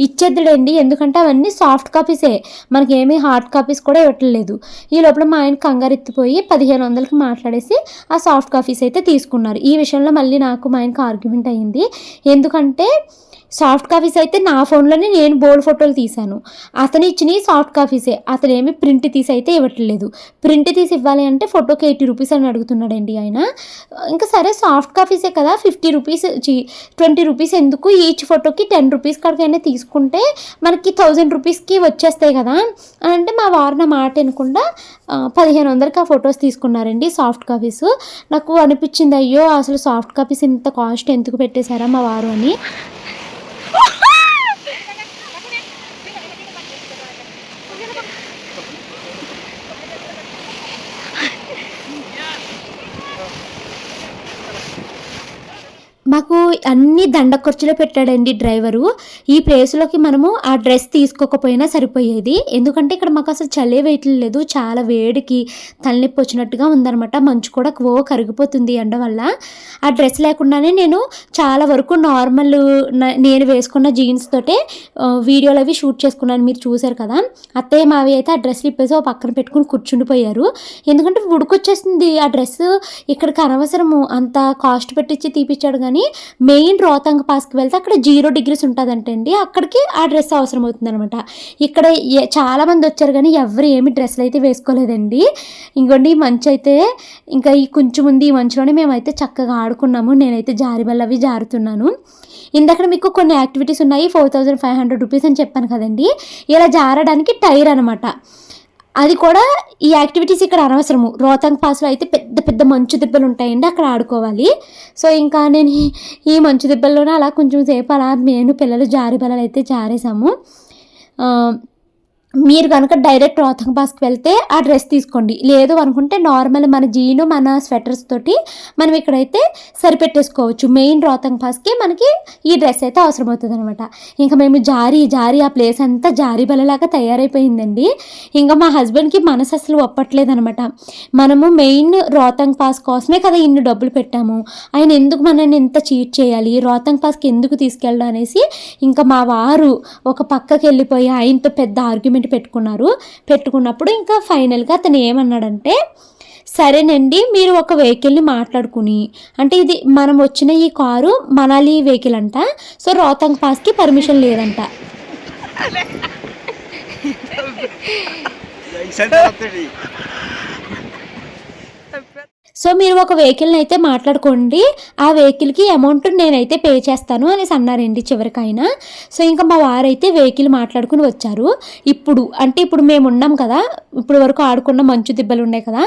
ఇచ్చేద్దుడండి. ఎందుకంటే అవన్నీ సాఫ్ట్ కాపీసే మనకి ఏమీ హార్డ్ కాపీస్ కూడా ఇవ్వట్లేదు. ఈ లోపల మా ఆయన కంగారు ఎత్తిపోయి పదిహేను వందలకి మాట్లాడేసి ఆ సాఫ్ట్ కాపీస్ అయితే తీసుకున్నారు. ఈ విషయంలో మళ్ళీ నాకు మా ఆయనకు ఆర్గ్యుమెంట్ అయ్యింది. ఎందుకంటే సాఫ్ట్ కాపీస్ అయితే నా ఫోన్లోనే నేను బోల్డ్ ఫోటోలు తీశాను. అతను ఇచ్చినవి సాఫ్ట్ కాపీసే. అతను ఏమి ప్రింట్ తీసి అయితే ఇవ్వట్లేదు. ప్రింట్ తీసి ఇవ్వాలి అంటే ఫోటోకి ఎయిటీ రూపీస్ అని అడుగుతున్నాడండి ఆయన. ఇంకా సరే సాఫ్ట్ కాపీసే కదా ఫిఫ్టీ రూపీస్ ట్వంటీ రూపీస్ ఎందుకు? ఈచ్ ఫోటోకి టెన్ రూపీస్ కాడికైనా తీసుకుంటే మనకి థౌజండ్ రూపీస్కి వచ్చేస్తాయి కదా. అని అంటే మా వారు నా మాట వినకుండా పదిహేను వందలకి ఆ ఫొటోస్ తీసుకున్నారండి సాఫ్ట్ కాపీస్. నాకు అనిపించింది అయ్యో అసలు సాఫ్ట్ కాపీస్ ఇంత కాస్ట్ ఎందుకు పెట్టేశారా మా వారు అని. మాకు అన్ని దండ ఖర్చులో పెట్టాడండి డ్రైవరు. ఈ ప్లేస్లోకి మనము ఆ డ్రెస్ తీసుకోకపోయినా సరిపోయేది. ఎందుకంటే ఇక్కడ మాకు అసలు చలే వేయట్లేదు చాలా వేడికి తలనొప్పి వచ్చినట్టుగా ఉందన్నమాట. మంచు కూడా ఓ కరిగిపోతుంది ఎండ వల్ల. ఆ డ్రెస్ లేకుండానే నేను చాలా వరకు నార్మల్ నేను వేసుకున్న జీన్స్ తోటే వీడియోలు అవి షూట్ చేసుకున్నాను. మీరు చూశారు కదా. అత్తయ్య మావి అయితే ఆ డ్రెస్ ఇప్పేసి ఓ పక్కన పెట్టుకుని కూర్చుండిపోయారు. ఎందుకంటే ఉడుకొచ్చేస్తుంది ఆ డ్రెస్. ఇక్కడికి అనవసరము. అంత కాస్ట్ పెట్టించి తీపిచ్చాడు కానీ మెయిన్ రోహతాంగ్ పాస్కి వెళ్తే అక్కడ జీరో డిగ్రీస్ ఉంటుందంటండి. అక్కడికి ఆ డ్రెస్ అవసరం అవుతుందనమాట ఇక్కడ చాలామంది వచ్చారు కానీ ఎవరు ఏమి డ్రెస్సులు అయితే వేసుకోలేదండి. ఇంకోండి ఈ మంచు అయితే ఇంకా ఈ కొంచెం ఉంది ఈ మంచులోనే మేమైతే చక్కగా ఆడుకున్నాము. నేనైతే జారిబల్ అవి జారుతున్నాను. ఇందక్కడ మీకు కొన్ని యాక్టివిటీస్ ఉన్నాయి. Four thousand five hundred rupees అని చెప్పాను కదండి. ఇలా జారడానికి టైర్ అనమాట అది కూడా ఈ యాక్టివిటీస్ ఇక్కడ అనవసరము. రోహతాంగ్ పాస్లో అయితే పెద్ద పెద్ద మంచు దిబ్బలు ఉంటాయండి అక్కడ ఆడుకోవాలి. సో ఇంకా నేను ఈ- మంచు దిబ్బల్లోనే అలా కొంచెం సేపు అలా నేను పిల్లలు జారి బలలు అయితే జారేసాము. మీరు కనుక డైరెక్ట్ రోహతాంగ్ పాస్కి వెళ్తే ఆ డ్రెస్ తీసుకోండి. లేదు అనుకుంటే నార్మల్ మన జీను మన స్వెటర్స్ తోటి మనం ఇక్కడైతే సరిపెట్టేసుకోవచ్చు. మెయిన్ రోహతాంగ్ పాస్కి మనకి ఈ డ్రెస్ అయితే అవసరం అవుతుంది అనమాట ఇంకా మేము జారి జారి ఆ ప్లేస్ అంతా జారీ బలలాగా తయారైపోయిందండి. ఇంకా మా హస్బెండ్కి మనసు అసలు ఒప్పట్లేదు అనమాట మనము మెయిన్ రోహతాంగ్ పాస్ కోసమే కదా ఇన్ని డబ్బులు పెట్టాము. ఆయన ఎందుకు మనల్ని ఇంత చీట్ చేయాలి? రోహతాంగ్ పాస్కి ఎందుకు తీసుకెళ్ళడం అనేసి ఇంకా మా వారు ఒక పక్కకి వెళ్ళిపోయి ఆయనతో పెద్ద ఆర్గ్యుమెంట్ పెట్టుకున్నారు. పెట్టుకున్నప్పుడు ఇంకా ఫైనల్గా అతను ఏమన్నాడంటే సరేనండి మీరు ఒక వెహికల్ని మాట్లాడుకుని అంటే ఇది మనం వచ్చిన ఈ కారు మనాలి వెహికల్ అంట సో రోహతాంగ్ పాస్కి పర్మిషన్ లేదంట. [LAUGHS] సో మీరు ఒక వెహికల్ని అయితే మాట్లాడుకోండి. ఆ వెహికల్కి అమౌంట్ నేనైతే పే చేస్తాను అనేసి అన్నారండి చివరికైనా. సో ఇంకా మా వారైతే వెహికల్ మాట్లాడుకుని వచ్చారు. ఇప్పుడు అంటే ఇప్పుడు మేము ఉన్నాం కదా ఇప్పుడు వరకు ఆడుకున్న మంచు దిబ్బలు ఉన్నాయి కదా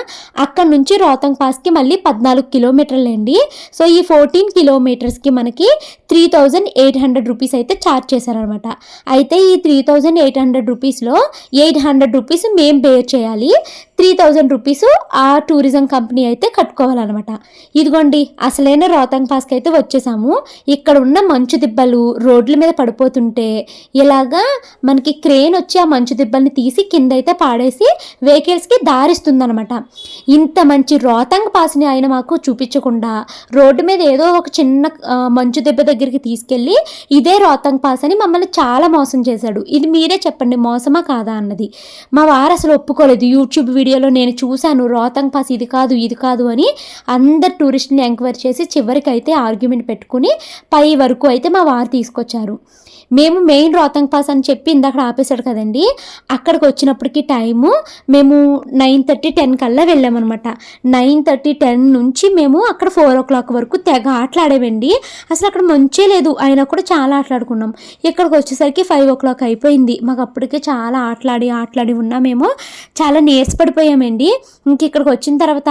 అక్కడ నుంచి రోహతాంగ్ పాస్కి మళ్ళీ పద్నాలుగు కిలోమీటర్లు అండి సో ఈ ఫోర్టీన్ కిలోమీటర్స్కి మనకి three thousand eight hundred rupees అయితే ఛార్జ్ చేశారనమాట అయితే ఈ త్రీ థౌజండ్ ఎయిట్ హండ్రెడ్ రూపీస్లో ఎయిట్ హండ్రెడ్ రూపీస్ మేము పే చేయాలి. త్రీ థౌజండ్ రూపీస్ ఆ టూరిజం కంపెనీ అయితే కట్టుకోవాలన్నమాట. ఇదిగోండి అసలైన రోహతాంగ్ పాస్కి అయితే వచ్చేసాము. ఇక్కడ ఉన్న మంచు దిబ్బలు రోడ్ల మీద పడిపోతుంటే ఇలాగా మనకి క్రేన్ వచ్చి ఆ మంచు దిబ్బల్ని తీసి కింద అయితే పాడేసి వెహికల్స్కి దారిస్తుందనమాట ఇంత మంచి రోహతాంగ్ పాస్ని ఆయన మాకు చూపించకుండా రోడ్డు మీద ఏదో ఒక చిన్న మంచు దెబ్బ దగ్గరికి తీసుకెళ్ళి ఇదే రోహతాంగ్ పాస్ అని మమ్మల్ని చాలా మోసం చేశాడు. ఇది మీరే చెప్పండి మోసమా కాదా అన్నది. మా వారు అసలు ఒప్పుకోలేదు. యూట్యూబ్ వీడియోలో నేను చూశాను రోహతాంగ్ పాస్ ఇది కాదు ఇది కాదు అని అందరు టూరిస్ట్ని ఎంక్వైరీ చేసి చివరికి అయితే ఆర్గ్యుమెంట్ పెట్టుకుని పై వరకు అయితే మా వారు తీసుకొచ్చారు. మేము మెయిన్ రోతంగ్ పాస్ అని చెప్పి ఇందాక ఆపేశాడు కదండి. అక్కడికి వచ్చినప్పటికి టైము మేము నైన్ థర్టీ టెన్ కల్లా వెళ్ళామన్నమాట. నైన్ థర్టీ టెన్ నుంచి మేము అక్కడ ఫోర్ ఓ క్లాక్ వరకు తెగ ఆటలాడేవండి. అసలు అక్కడ మంచే లేదు. అయినా కూడా చాలా ఆటలాడుకున్నాం. ఇక్కడికి వచ్చేసరికి ఫైవ్ ఓ క్లాక్ అయిపోయింది. మాకు అప్పటికే చాలా ఆటలాడి ఆటలాడి ఉన్నా మేము చాలా నీరసపడిపోయామండి. ఇంక ఇక్కడికి వచ్చిన తర్వాత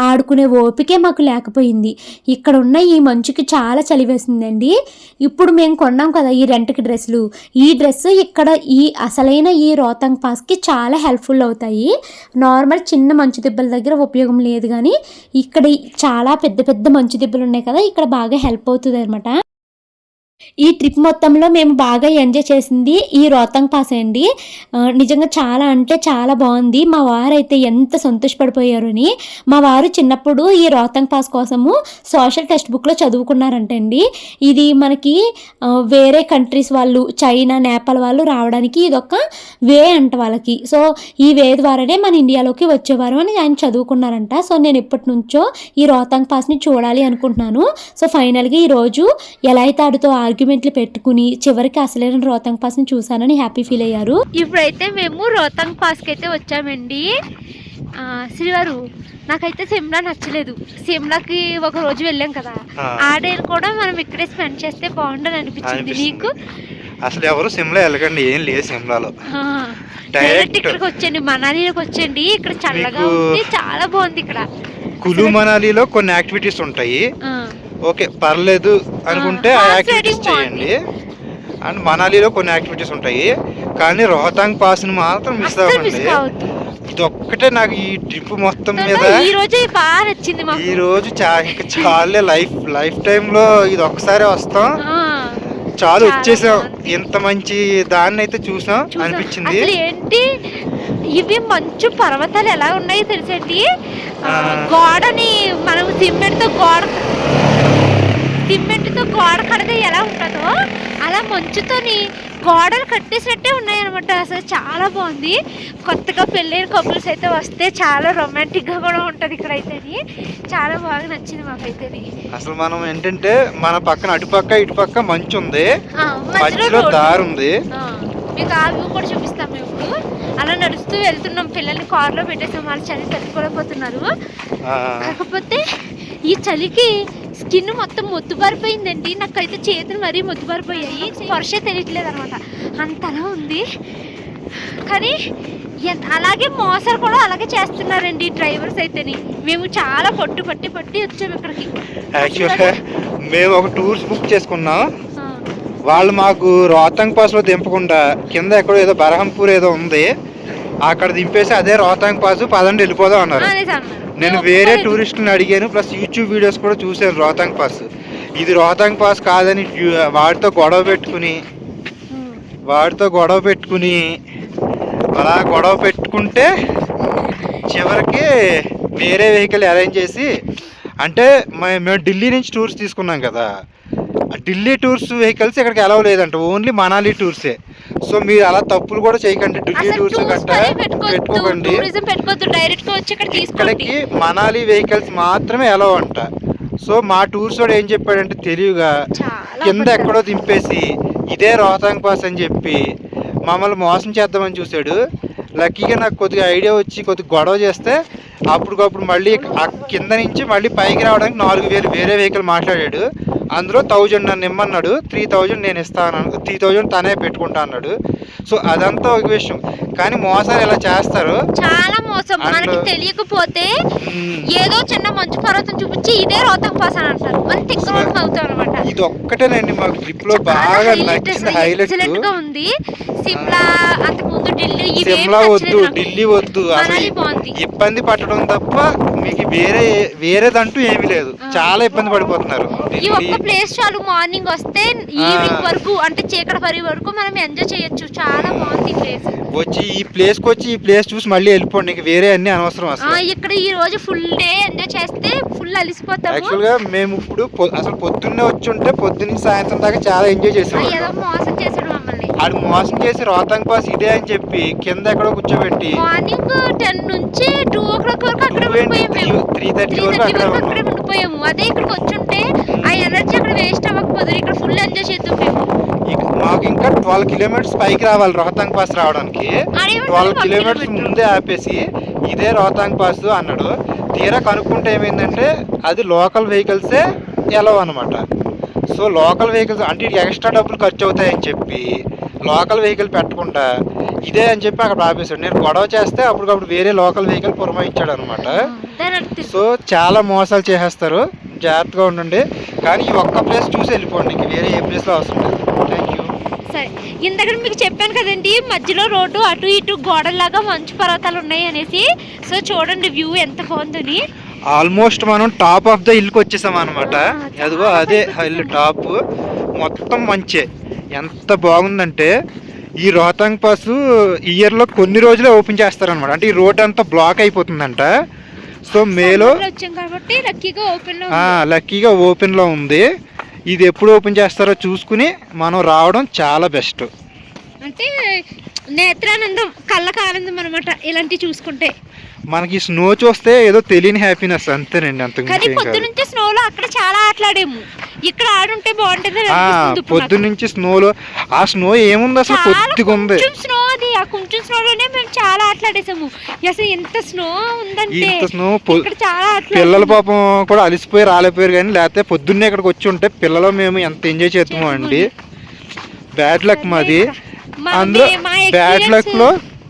ఆడుకునే ఓపికే మాకు లేకపోయింది. ఇక్కడ ఉన్న ఈ మంచుకి చాలా చలి వేసిందండి. ఇప్పుడు మేము కొన్నాం కదా ఈ రెంట్కి డ్రెస్సులు. ఈ డ్రెస్ ఇక్కడ ఈ అసలైన ఈ రోతంగ్ పాస్కి చాలా హెల్ప్ఫుల్ అవుతాయి. నార్మల్ చిన్న మంచు దిబ్బల దగ్గర ఉపయోగం లేదు కానీ ఇక్కడ చాలా పెద్ద పెద్ద మంచు దిబ్బలు ఉన్నాయి కదా ఇక్కడ బాగా హెల్ప్ అవుతుంది అనమాట ఈ ట్రిప్ మొత్తంలో మేము బాగా ఎంజాయ్ చేసింది ఈ రోతంగ్ పాస్ అండి. నిజంగా చాలా అంటే చాలా బాగుంది. మా వారు అయితే ఎంత సంతోషపడిపోయారని అని. మా వారు చిన్నప్పుడు ఈ రోతంగ్ పాస్ కోసము సోషల్ టెక్స్ట్ బుక్లో చదువుకున్నారంటండి. ఇది మనకి వేరే కంట్రీస్ వాళ్ళు చైనా నేపాల్ వాళ్ళు రావడానికి ఇదొక వే అంట వాళ్ళకి. సో ఈ వే ద్వారానే మన ఇండియాలోకి వచ్చేవారు అని ఆయన చదువుకున్నారంట. సో నేను ఎప్పటి నుంచో ఈ రోతంగ్ పాస్ని చూడాలి అనుకుంటున్నాను. సో ఫైనల్గా ఈరోజు ఎలా అయితే ఆడుతో ఆర్గ్యుమెంట్లు పెట్టుకుని చివరికి అసలైన రోహతాంగ్ పాస్ని చూశానని హ్యాపీ ఫీల్ అయ్యారు. ఇప్పుడైతే మేము రోహతాంగ్ పాస్కి అయితే వచ్చామండి. శ్రీవారు నాకైతే సిమ్లా నచ్చలేదు. సిమ్లాకి ఒక రోజు వెళ్ళాం కదా. ఆ. ఆ డే కూడా మనం ఇక్కడే స్పెండ్ చేస్తే బాగుండని అనిపించింది. నీకు? అసలు ఎవరు సిమ్లా వెళ్ళకండి ఏం లేదు సిమ్లాలో. డైరెక్ట్ ఇక్కడికి వచ్చండి మనాలికి వచ్చండి ఇక్కడ చల్లగా ఉంది చాలా బాగుంది ఇక్కడ. కులు మనాలిలో కొన్ని యాక్టివిటీస్ ఉంటాయి. ఆ, ఓకే పర్లేదు అనుకుంటే ఆ యాక్టివిటీస్. చేయండి. అండ్ మనాలిలో కొన్ని యాక్టివిటీస్ ఉంటాయి. కానీ రోహతాంగ్ పాస్ని మాత్రం మిస్ అవ్వండి ఇది ఒక్కటే నాకు ఈ ట్రిప్ మొత్తం మీద ఈ రోజే బాగా నచ్చింది ఈ రోజు ఇంకా చాలే లైఫ్ లైఫ్ టైంలో ఇది ఒక్కసారి వస్తాం. చాలు వచ్చేసాం. ఇంత మంచి దాన్ని అయితే చూసాం. అనిపించింది. ఏంటి? ఇవి మంచు పర్వతాలు ఎలా ఉన్నాయో తెలుసండి. గోడని మనం సిమెంట్తో గోడ గోడ కడితే ఎలా ఉంటుందో అలా మంచుతోని గోడలు కట్టేసినట్టే ఉన్నాయన్నమాట. అసలు చాలా బాగుంది. కొత్తగా పెళ్ళైన కపుల్స్ అయితే వస్తే చాలా రొమాంటిక్గా కూడా ఉంటుంది ఇక్కడ అయితే చాలా బాగా నచ్చింది మాకైతే అసలు మనం ఏంటంటే మన పక్కన అటుపక్క ఇటుపక్క మంచు ఉంది ఆ, మధ్యలో. దారి ఉంది మీకు ఆ వ్యూ కూడా చూపిస్తాం మేము. ఇప్పుడు అలా నడుస్తూ వెళ్తున్నాం. పిల్లల్ని కార్లో పెట్టేసాం. వాళ్ళు చలి తట్టుకోలేకపోతున్నారు. కాకపోతే ఈ చలికి స్కిన్ మొత్తం మొద్దుబారిపోయిందండి నాకైతే చేతులు మరీ మొద్దుబారిపోయాయి స్పర్శ తెలియట్లేదు అనమాట అంతలా ఉంది. కానీ అలాగే మోసాలు కూడా అలాగే చేస్తున్నారండి డ్రైవర్స్ అయితేని. మేము చాలా పట్టు పట్టి పట్టి వచ్చాము ఇక్కడికి. యాక్చువల్గా మేము ఒక టూర్స్ బుక్ చేసుకున్నాం. వాళ్ళు మాకు రోహతాంగ్ పాస్లో దింపకుండా కింద ఎక్కడో ఏదో బరహంపూర్ ఏదో ఉంది. అక్కడ దింపేసి అదే రోహతాంగ్ పాస్ పదండి వెళ్ళిపోదాం అన్నారు. అనేసి అన్నారు. నేను వేరే. టూరిస్ట్ని అడిగాను ప్లస్ యూట్యూబ్ వీడియోస్ కూడా చూశాను రోహతాంగ్ పాస్ ఇది రోహతాంగ్ పాస్ కాదని వాడితో గొడవ పెట్టుకుని ఉమ్. వాడితో గొడవ పెట్టుకుని అలా గొడవ పెట్టుకుంటే చివరికి వేరే వెహికల్ అరేంజ్ చేసి అంటే మే- మేము ఢిల్లీ నుంచి టూర్స్ తీసుకున్నాం కదా ఆ ఢిల్లీ టూర్స్ వెహికల్స్ ఇక్కడికి అలవ్ లేదంట ఓన్లీ మనాలి టూర్సే సో మీరు అలా తప్పులు కూడా చేయకండి. ఢిల్లీ టూర్స్ గట్టా పెట్టుకోకండి. టూరిజం పెట్టుకోవద్దు. డైరెక్ట్గా వచ్చి ఇక్కడ తీసుకోండి. ఇక్కడికి మనాలి వెహికల్స్ మాత్రమే అలవ్ అంట. సో మా టూర్స్ వాడు ఏం చెప్పాడంటే తెలివిగా కింద. ఎక్కడో దింపేసి ఇదే రోహతాంగ్ పాస్ అని చెప్పి మమ్మల్ని మోసం చేద్దామని చూశాడు. లక్కీగా నాకు కొద్దిగా ఐడియా వచ్చి కొద్దిగా గొడవ చేస్తే అప్పటికప్పుడు మళ్ళీ ఆ కింద నుంచి మళ్ళీ పైకి రావడానికి నాలుగు వేలు వేరే వెహికల్ మాట్లాడాడు. అందులో థౌజండ్ నన్ను ఇమ్మన్నాడు త్రీ థౌజండ్ నేను ఇస్తాను త్రీ థౌజండ్ తనే పెట్టుకుంటా అన్నాడు. సో అదంతా ఒక విషయం. కానీ మోసాలు ఇలా చేస్తారు చాలా మోసం. మనకి తెలియకపోతే. ఏదో చిన్న మంచు పర్వతం చూపించి ఇదే రోహతంగ్ పాస్ అని అంటారు. అవుతాం అనమాట ఇది ఒక్కటేనండి మాకు ట్రిప్లో బాగా నచ్చిన హైలైట్గా ఉంది. సిమ్లా అంతకు ముందు ఢిల్లీ సిమ్లా వద్దు. ఢిల్లీ వద్దు ఇబ్బంది పట్టడం తప్ప మీకు వేరే వేరేదంటూ ఏమీ లేదు. చాలా ఇబ్బంది పడిపోతున్నారు. ఈ ఢిల్లీ ఒక్క ప్లేస్ చాలు మార్నింగ్ వస్తే ఈవినింగ్ వరకు అంటే చీకటి పరి వరకు మనం ఎంజాయ్ చేయొచ్చు. చాలా బాగుంది ప్లేస్ వచ్చి ఈ ప్లేస్కి వచ్చి ఈ ప్లేస్ చూసి మళ్ళీ వెళ్ళిపోండి. ఇంక వేరే అన్ని అనవసరం ఆ, అసలు. ఇక్కడ ఈ రోజు ఫుల్ డే ఎంజాయ్ చేస్తే ఫుల్ అలిసిపోతాము. యాక్చువల్గా మేము ఇప్పుడు అసలు పొద్దున్నే వచ్చి ఉంటే పొద్దున్న సాయంత్రం దాకా చాలా ఎంజాయ్ చేసాం ఏదో మోసం చేసాడు మమ్మల్ని. ఆడు మోసం చేసి రోహతాంగ్ పాస్ ఇదే అని చెప్పి కింద ఎక్కడో కూర్చోబెట్టి మార్నింగ్ టెన్ నుంచి టూ ఓ క్లాక్ వరకు అక్కడ ఉండిపోయాం మేము. త్రీ థర్టీ వరకు అక్కడే ఉండిపోయాము. అదే ఇక్కడికి వచ్చుంటే ఆ ఎనర్జీ అక్కడ వేస్ట్ అవ్వకపోదు. ఇక్కడ ఫుల్ ఎంజాయ్ చేద్దాం మేము. ఇక- మాకు ఇంకా ట్వెల్వ్ కిలోమీటర్స్ పైకి రావాలి రోహతాంగ్ పాస్ రావడానికి. Twelve kilometres kilometre. ముందే ఆపేసి ఇదే రోహతాంగ్ పాస్ అన్నాడు. తీరా కనుక్కుంటే ఏమైందంటే అది లోకల్ వెహికల్సే ఎలా అనమాట సో లోకల్ వెహికల్స్ అంటే ఎక్స్ట్రా డబ్బులు ఖర్చు అవుతాయని చెప్పి లోకల్ వెహికల్ పెట్టకుండా ఇదే అని చెప్పి అక్కడ ఆపేశాడు. నేను గొడవ చేస్తే అప్పటికప్పుడు వేరే లోకల్ వెహికల్ పురమాయించాడు అనమాట సో చాలా మోసాలు చేసేస్తారు. జాగ్రత్తగా ఉండండి. కానీ ఈ ఒక్క ప్లేస్ చూసి వెళ్ళిపోండి. ఇంక వేరే ఏ ప్లేస్లో అవసరం లేదు. థ్యాంక్ యూ సరే. ఇందాక మీకు చెప్పాను కదండి మధ్యలో రోడ్డు అటు ఇటు గోడలాగా మంచు పర్వతాలు ఉన్నాయి అనేసి సో చూడండి వ్యూ ఎంత బాగుందని. ఆల్మోస్ట్ మనం టాప్ ఆఫ్ ద హిల్కి వచ్చేసాం అనమాట అదిగో అదే హిల్ టాప్ మొత్తం మంచే. ఎంత బాగుందంటే ఈ రోహతాంగ్ పాస్ ఇయర్లో కొన్ని రోజులే ఓపెన్ చేస్తారనమాట అంటే ఈ రోడ్ అంతా బ్లాక్ అయిపోతుందంట. సో మేలో కాబట్టి లక్కీగా ఓపెన్ లక్కీగా ఓపెన్లో ఉంది. ఇది ఎప్పుడు ఓపెన్ చేస్తారో చూసుకుని మనం రావడం చాలా బెస్ట్. అంటే నేత్రానందం కళ్ళకు ఆనందం అనమాట ఇలాంటివి చూసుకుంటే. మనకి స్నో చూస్తే ఏదో తెలియని హ్యాపీనెస్ అంతేనండి కాదు. పొద్దునుంచి స్నోలో అక్కడ చాలా ఆటలాడాము. ఇక్కడ ఆడుంటే బాగుంటుంది. పొద్దు నుంచి స్నోలో ఆ స్నో ఏముంది అసలు? కొద్దిగా ఉంది. స్నో అది. ఆ కొంచెం స్నోలోనే మేము చాలా ఆటలాడేసాము అసలు ఎంత స్నో ఉందంటే ఇంత స్నో చాలా పిల్లల. పాపం కూడా అలసిపోయి రాలేపోయారు కానీ లేకపోతే పొద్దున్నే ఇక్కడికి వచ్చి ఉంటే పిల్లలు మేము ఎంత ఎంజాయ్ చేస్తామో అండి. బ్యాడ్ లక్ మాది. అందులో బ్యాడ్ లక్లో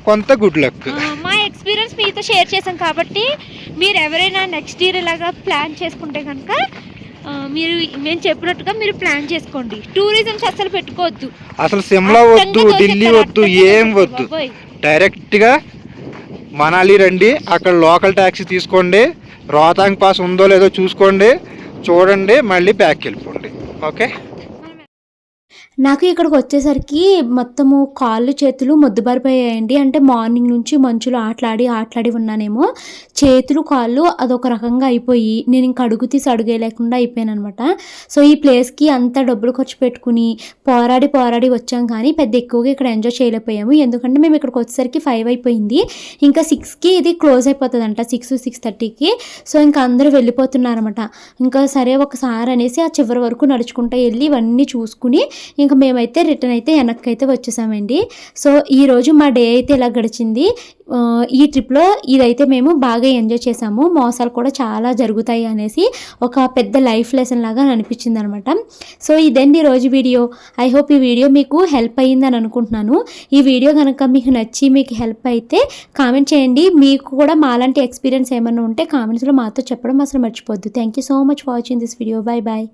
కొంత గుడ్ లక్ మా ఎక్స్పీరియన్స్ మీతో షేర్ చేశాం కాబట్టి మీరు ఎవరైనా నెక్స్ట్ ఇయర్ ఇలాగా ప్లాన్ చేసుకుంటే కనుక మీరు మేము చెప్పినట్టుగా మీరు ప్లాన్ చేసుకోండి. టూరిజం అసలు పెట్టుకోవద్దు. అసలు సిమ్లా వద్దు ఢిల్లీ వద్దు ఏం వద్దు. డైరెక్ట్గా మనాలి రండి అక్కడ లోకల్ ట్యాక్సీ తీసుకోండి రోహతాంగ్ పాస్ ఉందో లేదో చూసుకోండి చూడండి మళ్ళీ బ్యాక్ వెళ్ళిపోండి. ఓకే? నాకు ఇక్కడికి వచ్చేసరికి మొత్తము కాళ్ళు చేతులు మొద్దుబారిపోయాయండి. అంటే మార్నింగ్ నుంచి మంచులో ఆటలాడి ఆటలాడి ఉన్నానేమో. చేతులు కాళ్ళు అదొక రకంగా అయిపోయి నేను ఇంక అడుగు తీసి అడుగేయలేకుండా అయిపోయాను అనమాట సో ఈ ప్లేస్కి అంత డబ్బులు ఖర్చు పెట్టుకుని పోరాడి పోరాడి వచ్చాం కానీ పెద్ద ఎక్కువగా ఇక్కడ ఎంజాయ్ చేయలేకపోయాము. ఎందుకంటే మేము ఇక్కడికి వచ్చేసరికి ఫైవ్ అయిపోయింది. ఇంకా సిక్స్కి ఇది క్లోజ్ అయిపోతుందంట సిక్స్ సిక్స్ థర్టీకి. సో ఇంకా అందరూ వెళ్ళిపోతున్నారన్నమాట. ఇంకా సరే ఒకసారి అనేసి ఆ చివరి వరకు నడుచుకుంటూ వెళ్ళి ఇవన్నీ చూసుకుని ఇంకా మేమైతే రిటర్న్ అయితే వెనక్కి అయితే వచ్చేసామండి. సో ఈరోజు మా డే అయితే ఇలా గడిచింది. ఈ ట్రిప్లో ఇదైతే మేము బాగా ఎంజాయ్ చేసాము. మోసాలు కూడా చాలా జరుగుతాయి అనేసి ఒక పెద్ద లైఫ్ లెసన్ లాగా అనిపించింది అనమాట సో ఇదండి రోజు వీడియో. ఐ హోప్ ఈ వీడియో మీకు హెల్ప్ అయ్యిందని అనుకుంటున్నాను. ఈ వీడియో కనుక మీకు నచ్చి మీకు హెల్ప్ అయితే కామెంట్ చేయండి. మీకు కూడా మాలాంటి ఎక్స్పీరియన్స్ ఏమైనా ఉంటే కామెంట్స్లో మాతో చెప్పడం అసలు మర్చిపోద్దు thank you so much for watching this video. Bye bye